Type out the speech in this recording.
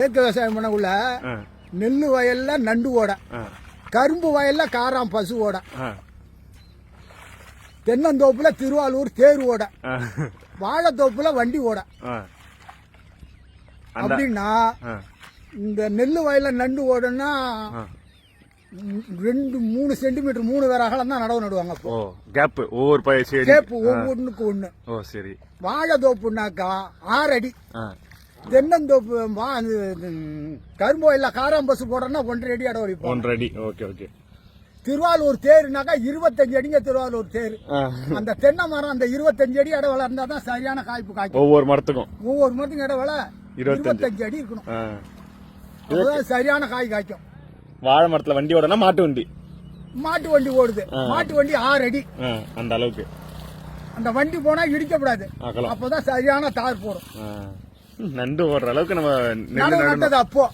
இயற்கை விவசாயம் பண்ணக்குள்ள ஆ, நெல் வயல்ல நண்டு ஓட கரும்பு வயல்ல காராம் பசு ஓட தென்னந்தோப்புல திருவாரூர் தேர் ஓட வாழைத்தோப்புல வண்டி ஓட. அப்படின்னா இந்த நெல் வயல்ல நண்டு ஓடனா ஆ. ரெண்டு மூணு சென்டிமீட்டர் மூணு வேற அகலம் தான் நடவு நடுவாங்க ஓ கேப் ஒவ்வொரு பயிர் கேப்பு ஒவ்வொன்றுக்கு ஒண்ணு. ஓ சரி. வாழைத்தோப்புனாக்கா ஆறு அடி ஆ. தென்னந்தோப்பு ம், கரும்பு வயல்ல காராம் பசு போடணும்னா ஒன்றரை அடி இடம் வடிப்போம் ஒன்றரை அடி. Okay okay. திருவாரூர் தேருனாக்கா இருபத்தஞ்சு அடிங்க திருவாரூர் தேர். அந்த தென்னை மரம் அந்த இருபத்தஞ்சு அடி இடம் வளர்ந்தா தான் சரியான காய்ப்பு காய்க்கும். ஒவ்வொரு மரத்துக்கும். ஒவ்வொரு மரத்துக்கும் இடம் வள இருபத்தஞ்சு. அடி இருக்கணும். ஆ. அப்பதான் சரியான காய் காய்க்கும். வாழை மரத்துல வண்டி ஓடனா மாட்டு வண்டி. மாட்டு வண்டி ஓடுது. மாட்டு வண்டி ஆறு அடி. அந்த அளவுக்கு. அந்த வண்டி போனா இடிக்கப்படாது. அப்பதான் சரியான தார் போடும். நண்டு ஓடுற அளவுக்கு நம்ம நெல் நடவு நடணும் நட்டது அப்போ.